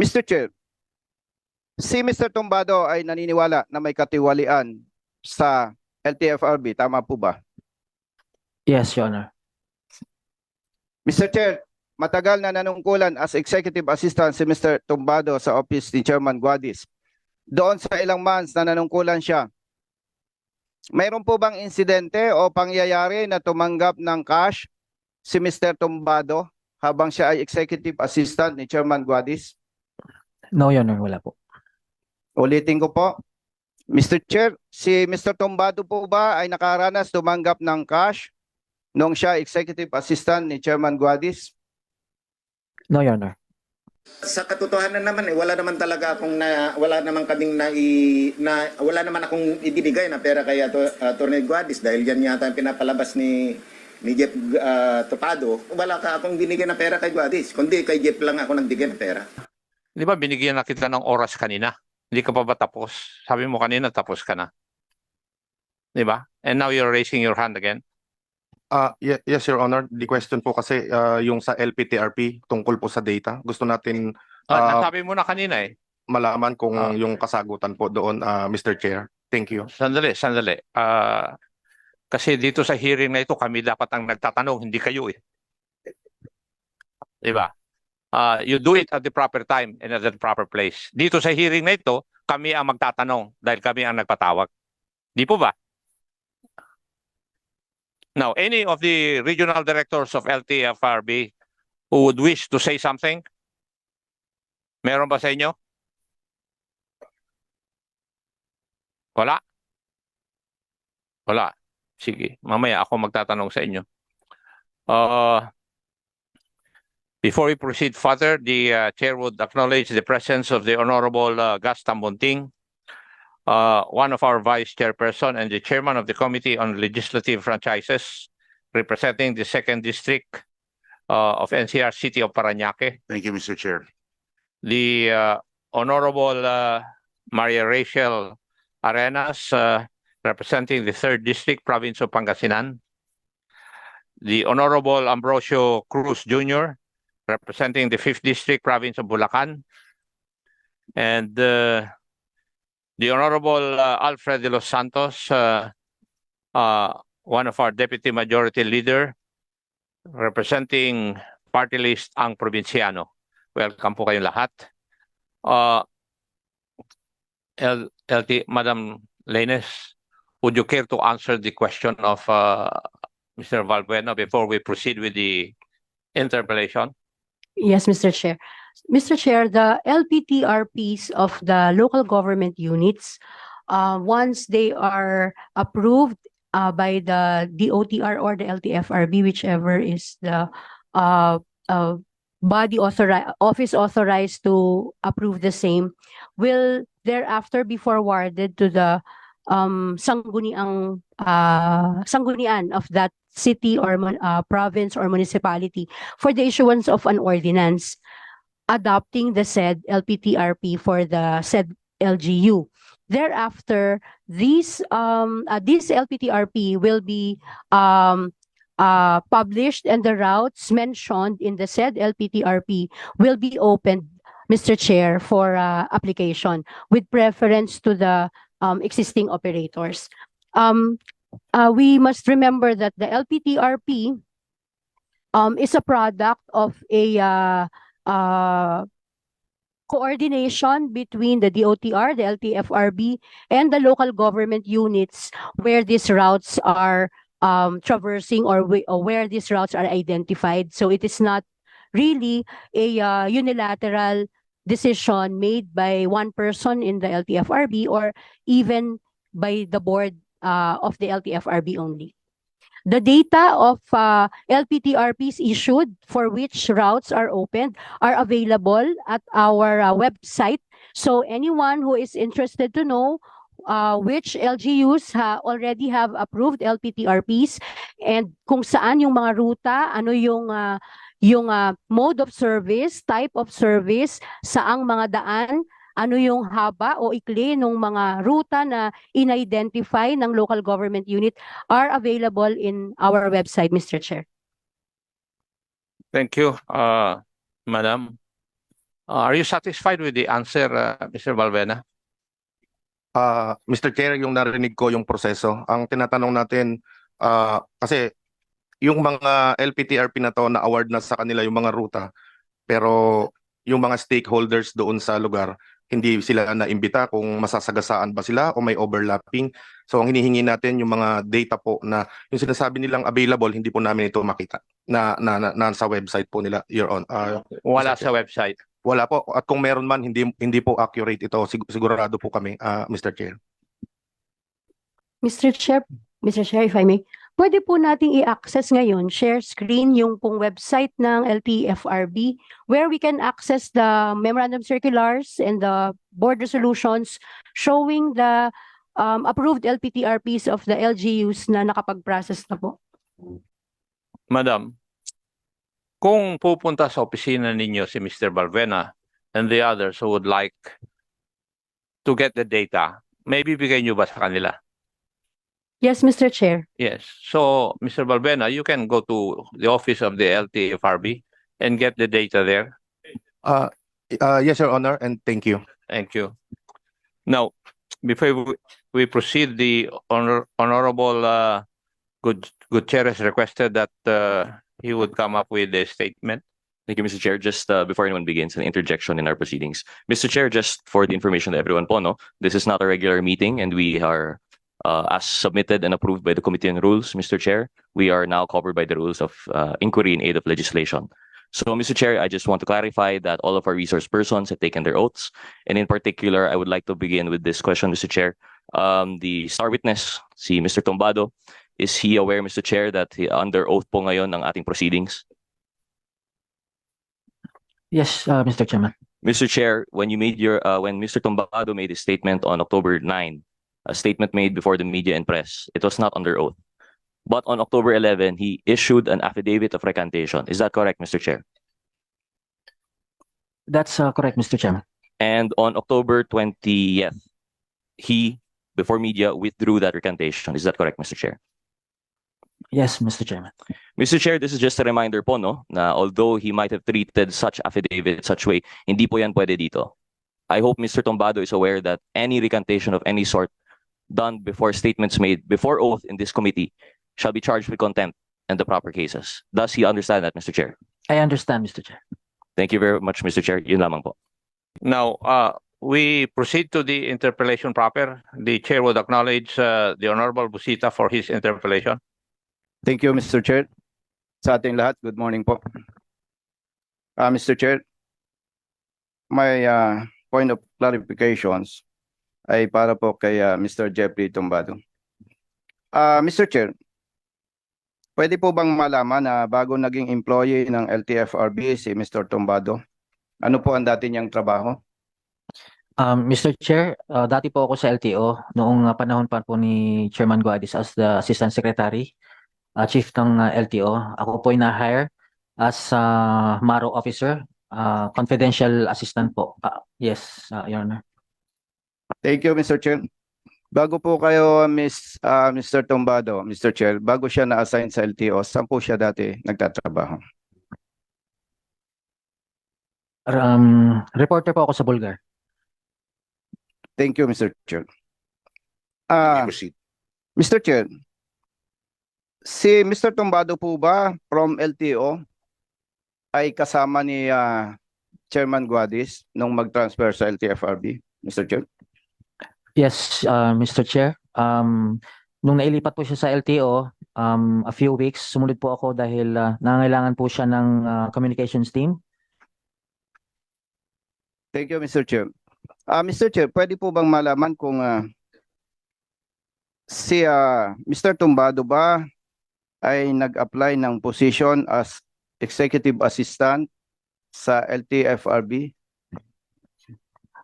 Mr. Chair, si Mr. Tombado ay naniniwala na may katiwalian sa LTFRB. Tama po ba? Yes, Your Honor. Mr. Chair, matagal na nanungkulan as Executive Assistant si Mr. Tumbado sa office ni Chairman Guadis. Doon sa ilang months na nanungkulan siya, mayroon po bang insidente o pangyayari na tumanggap ng cash si Mr. Tumbado habang siya ay Executive Assistant ni Chairman Guadis? No, Your Honor, wala po. Ulitin ko po. Mr. Chair, si Mr. Tombado po ba ay nakaranas tumanggap ng cash nung siya executive assistant ni Chairman Guadis? No, Your Honor. Sa katotohanan naman eh, wala naman talaga akong na wala naman kaming na, na wala naman akong ibibigay na pera kay Ato, Attorney Guadis dahil yan yata ang pinapalabas ni ni Jeff ah, Topado. Wala ka akong binigyan ng pera kay Guadis, kundi kay Jeff lang ako nagbigay ng pera. Di ba binigyan na kita ng oras kanina? Hindi ka pa ba tapos? Sabi mo kanina tapos ka na. Di ba? And now you're raising your hand again. Ah, ye- yes, Your Honor. The question po kasi ah, yung sa LPTRP tungkol po sa data. Gusto natin Ah, Ah, nasabi mo na kanina eh. malaman kung Ah. yung kasagutan po doon, ah, Mr. Chair. Thank you. Sandali, sandali. Ah, kasi dito sa hearing na ito, kami dapat ang nagtatanong, hindi kayo eh. Di ba? Ah, you do it at the proper time and at the proper place. Dito sa hearing na ito, kami ang magtatanong dahil kami ang nagpatawag. Di po ba? Now, any of the regional directors of LTFRB who would wish to say something? Meron ba sa inyo? Wala? Wala. Sige, mamaya ako magtatanong sa inyo. Uh, before we proceed further, the uh, chair would acknowledge the presence of the Honorable uh, Gas Tambunting, uh, one of our vice chairperson and the chairman of the Committee on Legislative Franchises, representing the second district of NCR City of Parañaque. Thank you, Mr. Chair. the Honorable Maria Rachel Arenas, representing the third district province of Pangasinan. The Honorable Ambrosio Cruz Jr., representing the fifth district province of Bulacan. And uh, the Honorable uh, Alfred de los Santos, uh, uh, one of our deputy majority leader, representing party list ang Provinciano. Welcome po kayong lahat. Uh, L LT, Madam Lenes, would you care to answer the question of uh, Mr. Valbuena before we proceed with the interpellation? Yes, Mr. Chair. Mr. Chair, the LPTRPs of the local government units, uh, once they are approved uh, by the DOTR or the LTFRB, whichever is the uh, uh, body authorized, office authorized to approve the same, will thereafter be forwarded to the um, sangguniang uh, sanggunian of that city or uh, province or municipality for the issuance of an ordinance adopting the said LPTRP for the said LGU. Thereafter, these um uh, this LPTRP will be um uh published and the routes mentioned in the said LPTRP will be opened, Mr. Chair, for uh, application with preference to the um existing operators. Um uh, we must remember that the LPTRP um, is a product of a uh, uh, coordination between the DOTR, the LTFRB, and the local government units where these routes are um, traversing or, or where these routes are identified. So it is not really a uh, unilateral decision made by one person in the LTFRB or even by the board uh, of the LTFRB only. The data of uh, LPTRPs issued for which routes are opened are available at our uh, website. So anyone who is interested to know uh, which LGUs ha already have approved LPTRPs and kung saan yung mga ruta, ano yung uh, yung uh, mode of service, type of service, saang mga daan, ano yung haba o ikli ng mga ruta na in-identify ng local government unit are available in our website, Mr. Chair. Thank you, uh, Madam. Uh, Are you satisfied with the answer, uh, Mr. Balbena? Ah, Mr. Chair, yung narinig ko yung proseso. Ang tinatanong natin, ah, kasi yung mga LPTRP na to na award na sa kanila yung mga ruta, pero yung mga stakeholders doon sa lugar, hindi sila naimbita kung masasagasaan ba sila o may overlapping. So ang hinihingi natin yung mga data po na yung sinasabi nilang available, hindi po namin ito makita na, na, na nasa website po nila, Your On. ah, Wala sa website. wala po. At kung meron man, hindi, hindi po accurate ito. Sig- sigurado po kami, ah, Mr. Chair. Mr. Chair, Mr. Chair, if I may, pwede po nating i-access ngayon, share screen, yung pong website ng LTFRB where we can access the memorandum circulars and the board resolutions showing the um, approved LPTRPs of the LGUs na nakapag-process na po. Madam, kung pupunta sa opisina ninyo si Mr. Balbena and the others who would like to get the data, may bibigay nyo ba sa kanila? Yes, Mr. Chair. Yes. So, Mr. Balbena, you can go to the office of the LTFRB and get the data there. Uh, uh, yes, Your Honor, and thank you. Thank you. Now, before we- we proceed, the honor, honorable, uh, Good, Gutierrez requested that, uh, he would come up with a statement. Thank you, Mr. Chair. Just uh, before anyone begins, an interjection in our proceedings. Mr. Chair, just for the information to everyone po, no, this is not a regular meeting and we are, as submitted and approved by the Committee on Rules, Mr. Chair, we are now covered by the rules of uh, inquiry in aid of legislation. So, Mr. Chair, I just want to clarify that all of our resource persons have taken their oaths. And in particular, I would like to begin with this question, Mr. Chair. Um, the star witness, si Mr. Tombado, is he aware, Mr. Chair, that he, under oath po ngayon ng ating proceedings? Yes, uh, Mr. Chairman. Mr. Chair, when you made your, uh, when Mr. Tombado made his statement on October 9, a statement made before the media and press, it was not under oath. But on October 11, he issued an affidavit of recantation. Is that correct, Mr. Chair? That's uh, correct, Mr. Chairman. And on October 20th, he, before media, withdrew that recantation. Is that correct, Mr. Chair? Yes, Mr. Chairman. Mr. Chair, this is just a reminder po, no, na although he might have treated such affidavit such way, hindi po yan pwede dito. I hope Mr. Tombado is aware that any recantation of any sort done before statements made before oath in this committee shall be charged with contempt and the proper cases. Does he understand that, Mr. Chair? I understand, Mr. Chair. Thank you very much, Mr. Chair. Yun lamang po. Now, uh, we proceed to the interpellation proper. The chair would acknowledge, uh, the Honorable Busita for his interpellation. Thank you, Mr. Chair. Sa ating lahat, good morning po. Ah, Mr. Chair, my ah, point of clarifications ay para po kay ah, Mr. Jeffrey Tumbado. Ah, Mr. Chair, pwede po bang malaman na bago naging employee ng LTFRB si Mr. Tumbado, ano po ang dati niyang trabaho? Um, Mr. Chair, uh, dati po ako sa LTO noong uh, panahon pa po ni Chairman Guadis as the Assistant Secretary, uh, Chief ng uh, LTO. Ako po ay na-hire as uh, Maro Officer, uh, Confidential Assistant po. Uh, yes, uh, Your Honor. Thank you, Mr. Chair. Bago po kayo, Miss, ah, Mr. Tumbado, Mr. Chair, bago siya na-assign sa LTO, saan po siya dati nagtatrabaho? Um, reporter po ako sa Bulgar. Thank you, Mr. Chair. Ah, Mr. Chair, si Mr. Tumbado po ba from LTO ay kasama ni ah, Chairman Guadis nung mag-transfer sa LTFRB, Mr. Chair? Yes, uh, Mr. Chair. Um, nung nailipat po siya sa LTO, um, a few weeks, sumunod po ako dahil uh, nangangailangan po siya ng uh, communications team. Thank you, Mr. Chair. Ah, Mr. Chair, pwede po bang malaman kung ah, si ah, Mr. Tumbado ba ay nag-apply ng position as executive assistant sa LTFRB?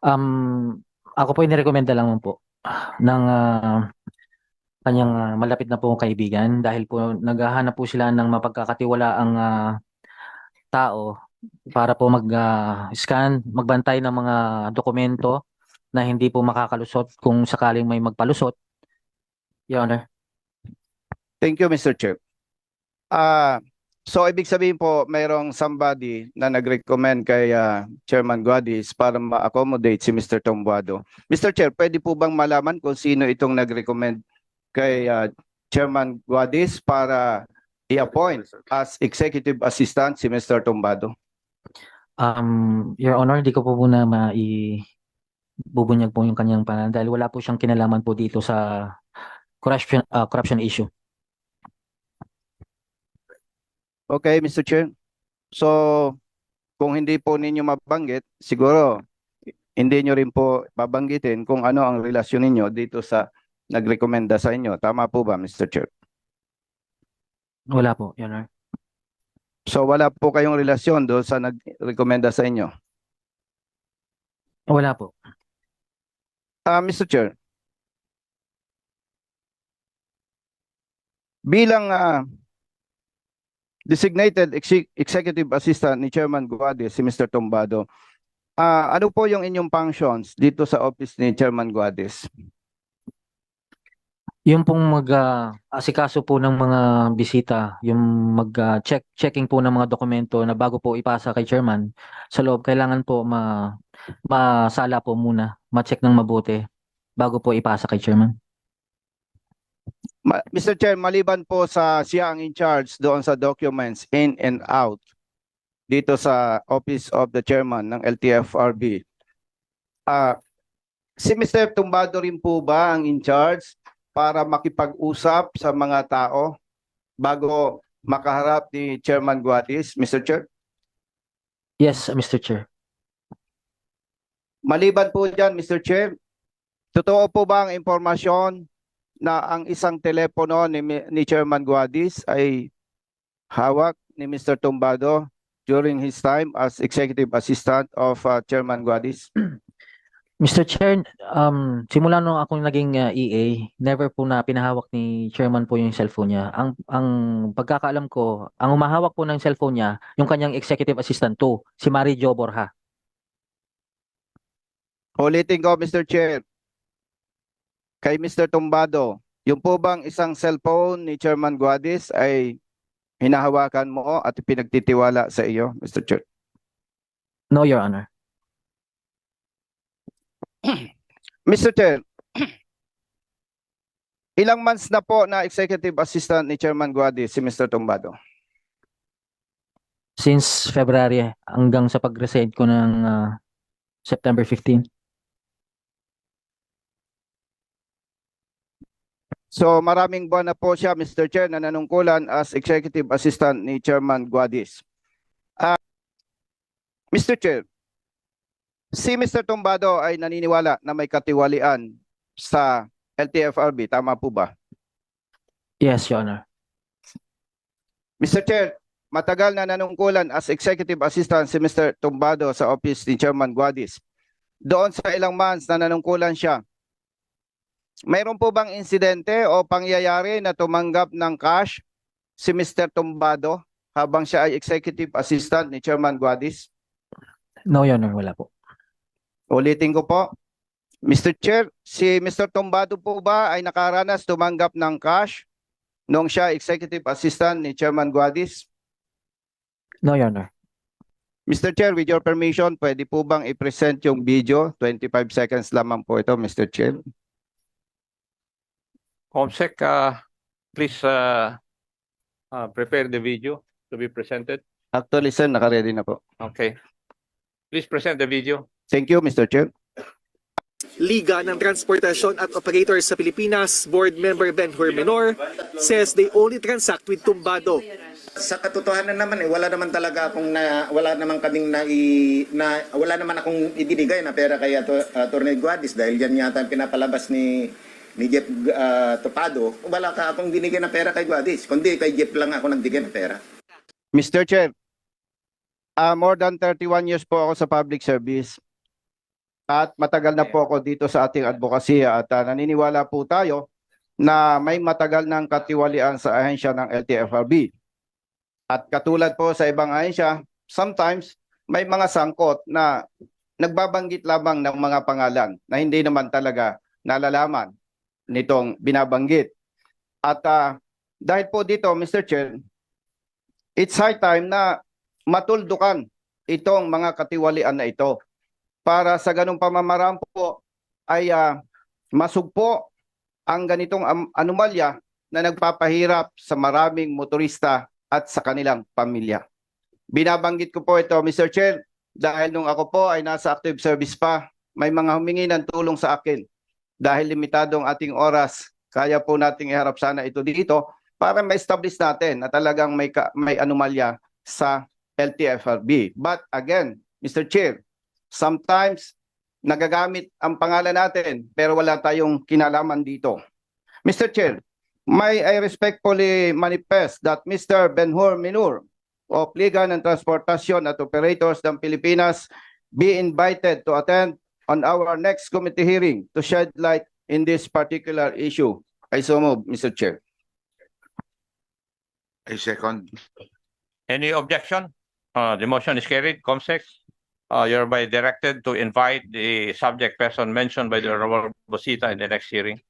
Um, ako po inirekomenda lang po ng ah, kanyang ah, malapit na pong kaibigan dahil po naghahanap po sila ng mapagkakatiwalaang ah, tao para po mag-scan, magbantay ng mga dokumento na hindi po makakalusot kung sakaling may magpalusot. Your Honor. Thank you, Mr. Chair. Ah, So ibig sabihin po mayroong somebody na nag-recommend kay ah, Chairman Guadis para ma-accommodate si Mr. Tombuado. Mr. Chair, pwede po bang malaman kung sino itong nag-recommend kay ah, Chairman Guadis para i-appoint as executive assistant si Mr. Tombado? Um, Your Honor, di ko po muna mai bubunyag po yung kanyang pangalan dahil wala po siyang kinalaman po dito sa corruption ah, corruption issue. Okay, Mr. Chair. So, kung hindi po ninyo mabanggit, siguro hindi nyo rin po babanggitin kung ano ang relasyon ninyo dito sa nagrekomenda sa inyo. Tama po ba, Mr. Chair? Wala po, Your Honor. So, wala po kayong relasyon doon sa nagrekomenda sa inyo. Wala po. Ah, Mr. Chair. Bilang ah, designated exec- executive assistant ni Chairman Guadis, si Mr. Tombado, ah, ano po yung inyong functions dito sa office ni Chairman Guadis? Yung pong mag-asikaso po ng mga bisita, yung mag-check checking po ng mga dokumento na bago po ipasa kay chairman sa loob, kailangan po ma masala po muna, ma-check ng mabuti bago po ipasa kay chairman. Ma- Mr. Chair, maliban po sa siya ang in charge doon sa documents in and out dito sa office of the chairman ng LTFRB. Ah, si Mr. Tumbado rin po ba ang in charge para makipag-usap sa mga tao bago makaharap ni Chairman Guadis, Mr. Chair? Yes, Mr. Chair. Maliban po dyan, Mr. Chair, totoo po ba ang impormasyon na ang isang telepono ni, ni Chairman Guadis ay hawak ni Mr. Tumbado during his time as executive assistant of uh, Chairman Guadis? Mr. Chair, um, simula nung ako naging uh, EA, never po na pinahawak ni chairman po yung cellphone niya. Ang ang pagkakaalam ko, ang umahawak po ng cellphone niya, yung kanyang executive assistant to, si Mary Jo Borja. Ulitin ko, Mr. Chair. Kay Mr. Tumbado, yung po bang isang cellphone ni Chairman Guadis ay hinahawakan mo at pinagtitiwala sa iyo, Mr. Chair? No, Your Honor. Mr. Chair, ilang months na po na executive assistant ni Chairman Guadis si Mr. Tumbado? Since February hanggang sa pag-resign ko ng uh, September 15. So maraming buwan na po siya, Mr. Chair, na nanungkulan as executive assistant ni Chairman Guadis. Ah, Mr. Chair, si Mr. Tumbado ay naniniwala na may katiwalian sa LTFRB. Tama po ba? Yes, Your Honor. Mr. Chair, matagal na nanungkulan as executive assistant si Mr. Tumbado sa office ni Chairman Guadis. Doon sa ilang months na nanungkulan siya, mayroon po bang insidente o pangyayari na tumanggap ng cash si Mr. Tumbado habang siya ay executive assistant ni Chairman Guadis? No, Your Honor, wala po. Ulitin ko po. Mr. Chair, si Mr. Tumbado po ba ay nakaranas tumanggap ng cash nung siya executive assistant ni Chairman Guadis? No, Your Honor. Mr. Chair, with your permission, pwede po bang i-present yung video? 25 seconds lamang po ito, Mr. Chair. Comsec, uh, please uh, uh, prepare the video to be presented. Actually, sir, naka-ready na po. Okay. Please present the video. Thank you, Mr. Chair. Liga ng Transportasyon at Operators sa Pilipinas, Board Member Ben Menor, says they only transact with Tumbado. Sa katotohanan naman eh, wala naman talaga akong na wala naman kaming na, na wala naman akong ibinigay na pera kay Attorney Guadis dahil yan yata ang pinapalabas ni ni Jeff uh, Topado. Wala ka akong binigay na pera kay Guadis, kundi kay Jeff lang ako nagbigay ng pera. Mr. Chair, ah, more than 31 years po ako sa public service. At matagal na po ako dito sa ating advokasya at ah, naniniwala po tayo na may matagal ng katiwalian sa ahensya ng LTFRB. At katulad po sa ibang ahensya, sometimes may mga sangkot na nagbabanggit lamang ng mga pangalan na hindi naman talaga nalalaman nitong binabanggit. At ah, dahil po dito, Mr. Chair, it's high time na matuldukan itong mga katiwalian na ito para sa ganung pamamaraan po ay ah, masugpo ang ganitong anomalya na nagpapahirap sa maraming motorista at sa kanilang pamilya. Binabanggit ko po ito, Mr. Chair, dahil nung ako po ay nasa active service pa, may mga humingi ng tulong sa akin. Dahil limitado ang ating oras, kaya po nating iharap sana ito dito para ma-establish natin na talagang may, ka- may anomalya sa LTFRB. But again, Mr. Chair, sometimes nagagamit ang pangalan natin pero wala tayong kinalaman dito. Mr. Chair, may I respectfully manifest that Mr. Benhur Minur of Liga ng Transportasyon at Operators ng Pilipinas be invited to attend on our next committee hearing to shed light in this particular issue. I so move, Mr. Chair. I second. Any objection? Uh, the motion is carried. Comsec, uh, you're by directed to invite the subject person mentioned by the Honorable Bosita in the next hearing.